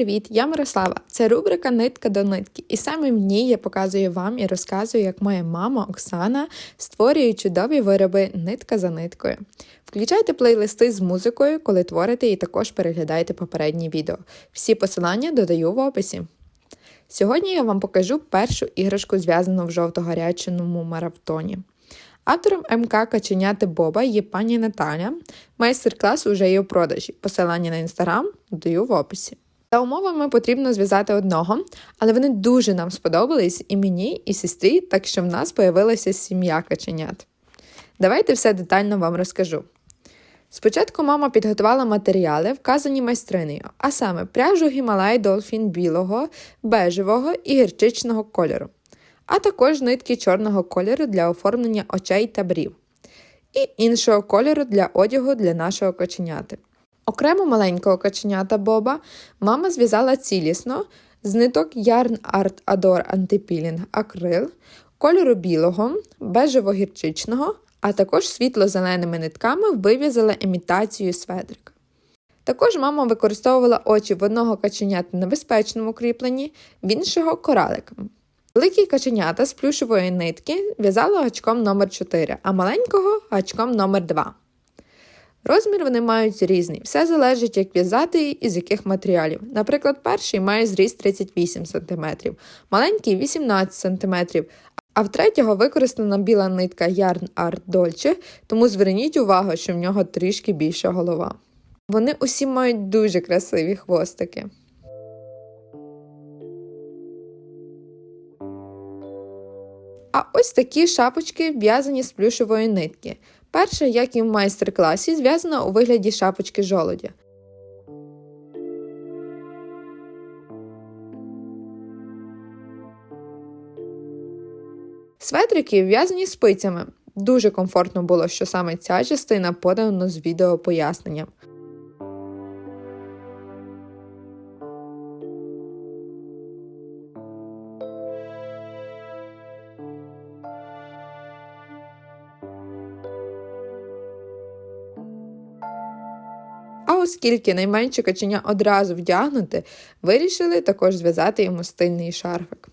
привіт! Я Мирослава. Це рубрика Нитка до нитки. І саме в ній я показую вам і розказую, як моя мама Оксана створює чудові вироби нитка за ниткою. Включайте плейлисти з музикою, коли творите, і також переглядайте попередні відео. Всі посилання додаю в описі. Сьогодні я вам покажу першу іграшку, зв'язану в жовто-гарячому марафтоні. Автором МК Каченяти Боба є пані Наталя. Майстер-клас уже є у продажі. Посилання на інстаграм даю в описі. За умовами потрібно зв'язати одного, але вони дуже нам сподобались і мені, і сестрі, так що в нас появилася сім'я каченят. Давайте все детально вам розкажу. Спочатку мама підготувала матеріали, вказані майстринею, а саме пряжу Гімалай Долфін білого, бежевого і гірчичного кольору а також нитки чорного кольору для оформлення очей та брів, і іншого кольору для одягу для нашого коченяти. Окремо маленького коченята Боба мама зв'язала цілісно з ниток Yarn Art Adore Anti-Peeling Акрил, кольору білого, бежево-гірчичного, а також світло-зеленими нитками вив'язала імітацію светрик. Також мама використовувала очі в одного каченята на безпечному кріпленні, в іншого кораликами. Великі каченята з плюшової нитки в'язала гачком номер 4 а маленького гачком номер 2 Розмір вони мають різний, все залежить, як в'язати і з яких матеріалів. Наприклад, перший має зріст 38 см, маленький 18 см, а в третього використана біла нитка Yarn Art Dolce, тому зверніть увагу, що в нього трішки більша голова. Вони усі мають дуже красиві хвостики. А ось такі шапочки в'язані з плюшової нитки. Перша, як і в майстер-класі, зв'язана у вигляді шапочки жолодя. Светрики в'язані спицями. Дуже комфортно було, що саме ця частина подана з відео поясненням. А оскільки найменше каченя одразу вдягнути, вирішили також зв'язати йому стильний шарфик.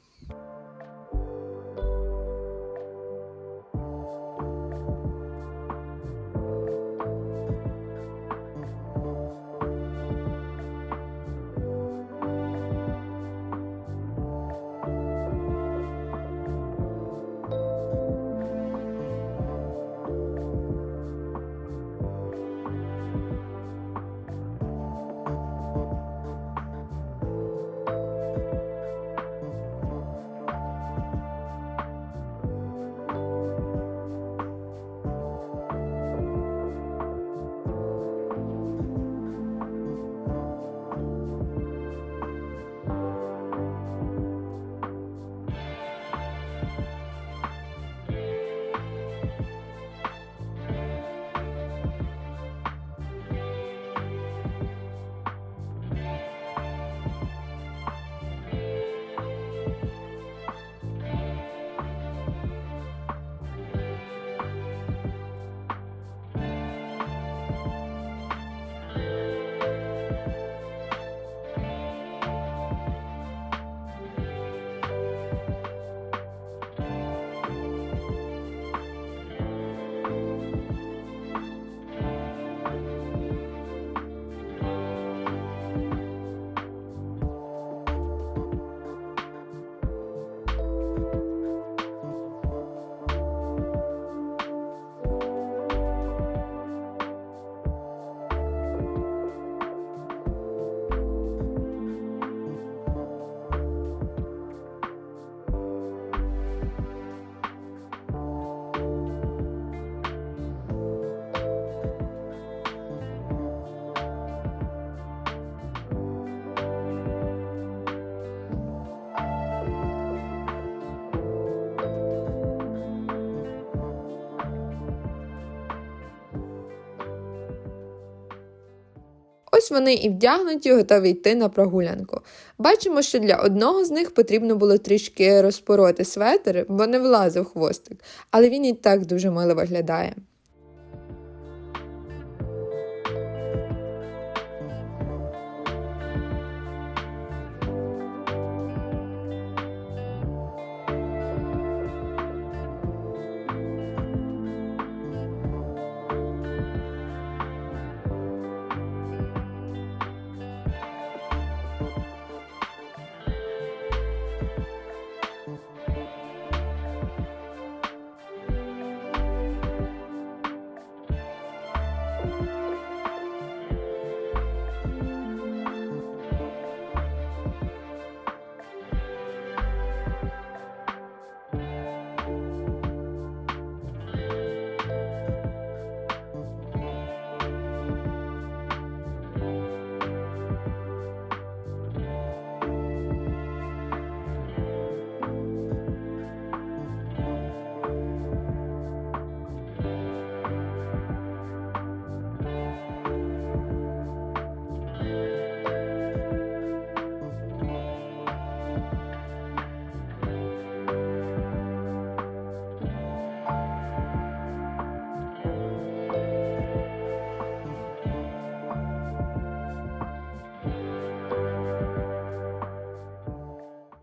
Ось вони і вдягнуті, готові йти на прогулянку. Бачимо, що для одного з них потрібно було трішки розпороти светер, бо не влазив хвостик, але він і так дуже мило виглядає.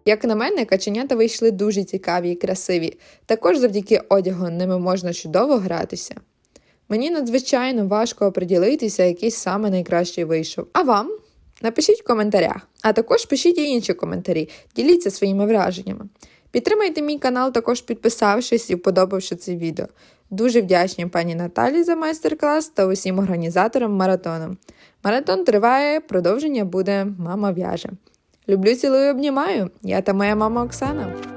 Як на мене, каченята вийшли дуже цікаві і красиві. Також завдяки одягу ними можна чудово гратися. Мені надзвичайно важко оприділитися, який саме найкращий вийшов. А вам? Напишіть в коментарях, а також пишіть і інші коментарі, діліться своїми враженнями. Підтримайте мій канал, також підписавшись і вподобавши це відео. Дуже вдячні пані Наталі за майстер-клас та усім організаторам маратону. Маратон триває, продовження буде мама в'яже. Люблю, цілую, обнімаю. Я та моя мама Оксана.